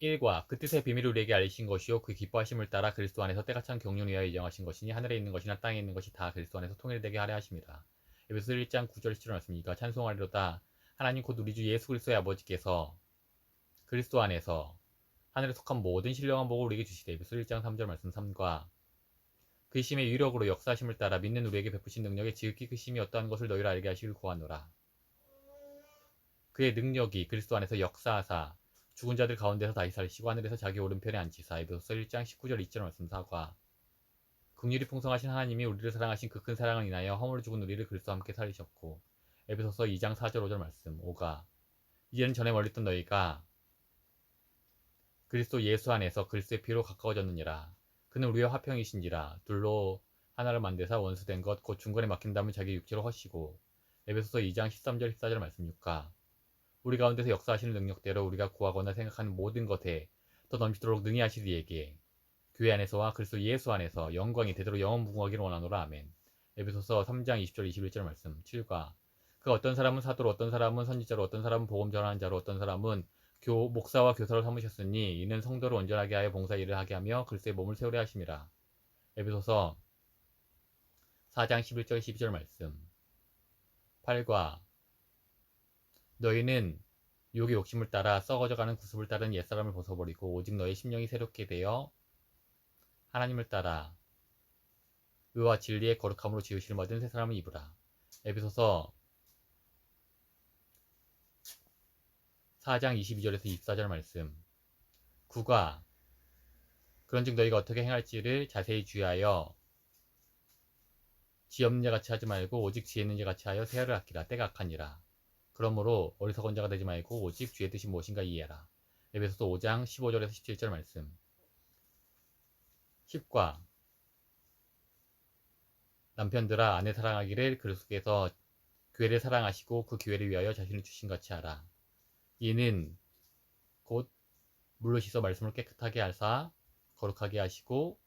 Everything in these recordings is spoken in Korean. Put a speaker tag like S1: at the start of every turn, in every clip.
S1: 1과 그 뜻의 비밀을 우리에게 알리신 것이요 그 기뻐하심을 따라 그리스도 안에서 때가 찬 경륜을 위하여 예정하신 것이니 하늘에 있는 것이나 땅에 있는 것이 다 그리스도 안에서 통일되게 하려 하심이라. 에베소 1장 9절 10절 말씀이니까 찬송하리로다 하나님 곧 우리 주 예수 그리스도의 아버지께서 그리스도 안에서 하늘에 속한 모든 신령한 복을 우리에게 주시되 에베소 1장 3절 말씀 3과 그 힘의 유력으로 역사하심을 따라 믿는 우리에게 베푸신 능력의 지극히 그 힘이 어떠한 것을 너희를 알게 하시길 구하노라. 그의 능력이 그리스도 안에서 역사하사 죽은 자들 가운데서 다시 살리시고 하늘에서 자기 오른편에 앉히사 에베소서 1장 19절 2절 말씀 사과. 긍휼이 풍성하신 하나님이 우리를 사랑하신 그 큰 사랑을 인하여 허물을 죽은 우리를 그리스도와 함께 살리셨고 에베소서 2장 4절 5절 말씀 5가. 이제는 전에 멀리 있던 너희가 그리스도 예수 안에서 그리스도의 피로 가까워졌느니라. 그는 우리의 화평이신지라. 둘로 하나를 만드사 원수된 것 곧 중간에 막힌 다음에 자기 육체로 허시고 에베소서 2장 13절 14절 말씀 6가 우리 가운데서 역사하시는 능력대로 우리가 구하거나 생각하는 모든 것에 더 넘치도록 능히 하시리 에게 교회 안에서와 그리스도 예수 안에서 영광이 대대로 영원 무궁하기를 원하노라 아멘. 에베소서 3장 20절 21절 말씀 7과 그 어떤 사람은 사도로 어떤 사람은 선지자로 어떤 사람은 복음 전하는 자로 어떤 사람은 교 목사와 교사로 삼으셨으니 이는 성도를 온전하게 하여 봉사 일을 하게 하며 그리스도의 몸을 세우려 하심이라. 에베소서 4장 11절 12절 말씀 8과 너희는 욕의 욕심을 따라 썩어져가는 구습을 따른 옛사람을 벗어버리고 오직 너의 심령이 새롭게 되어 하나님을 따라 의와 진리의 거룩함으로 지으시를 받은 새 사람을 입으라. 에베소서 4장 22절에서 24절 말씀 9가 그런즉 너희가 어떻게 행할지를 자세히 주의하여 지혜 없는 자 같이 하지 말고 오직 지혜 있는 자 같이 하여 세월을 아끼라 때가 악하니라. 그러므로 어리석은 자가 되지 말고 오직 주의 뜻이 무엇인가 이해하라. 에베소서 5장 15절에서 17절 말씀 10과 남편들아 아내 사랑하기를 그리스도께서 교회를 사랑하시고 그 교회를 위하여 자신을 주신 같이 하라. 이는 곧 물로 씻어 말씀을 깨끗하게 하사 거룩하게 하시고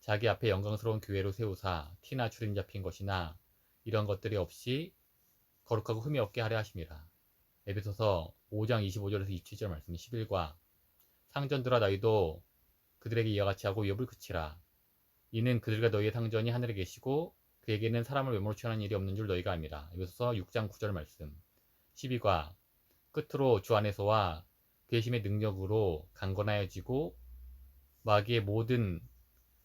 S1: 자기 앞에 영광스러운 교회로 세우사 티나 주림 잡힌 것이나 이런 것들이 없이 거룩하고 흠이 없게 하려 하심이라. 에베소서 5장 25절에서 27절 말씀 11과 상전들아 너희도 그들에게 이와 같이 하고 위협을 그치라. 이는 그들과 너희의 상전이 하늘에 계시고 그에게는 사람을 외모로 취하는 일이 없는 줄 너희가 압니다. 에베소서 6장 9절 말씀 12과 끝으로 주 안에서와 힘의 능력으로 강건하여지고 마귀의 모든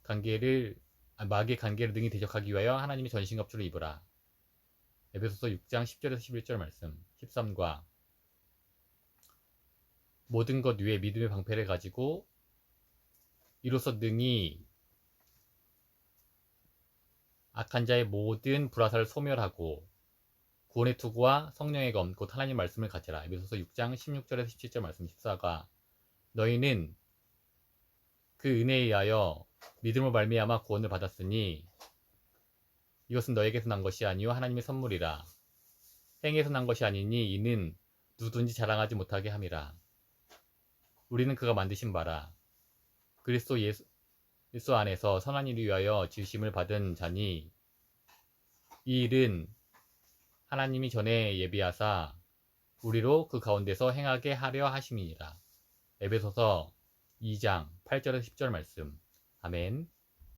S1: 관계를 아, 마귀의 관계를 능히 대적하기 위하여 하나님의 전신갑주를 입으라. 에베소서 6장 10절에서 11절 말씀 13과 모든 것 위에 믿음의 방패를 가지고 이로써 능히 악한 자의 모든 불화살을 소멸하고 구원의 투구와 성령의 검, 곧 하나님 말씀을 가지라. 에베소서 6장 16절에서 17절 말씀 14가 너희는 그 은혜에 의하여 믿음을 말미암아 구원을 받았으니 이것은 너에게서 난 것이 아니요 하나님의 선물이라. 행에서 난 것이 아니니 이는 누구든지 자랑하지 못하게 함이라. 우리는 그가 만드신 바라. 그리스도 예수, 예수 안에서 선한 일을 위하여 지으심을 받은 자니 이 일은 하나님이 전에 예비하사 우리로 그 가운데서 행하게 하려 하심이니라. 에베소서 2장 8절에서 10절 말씀. 아멘.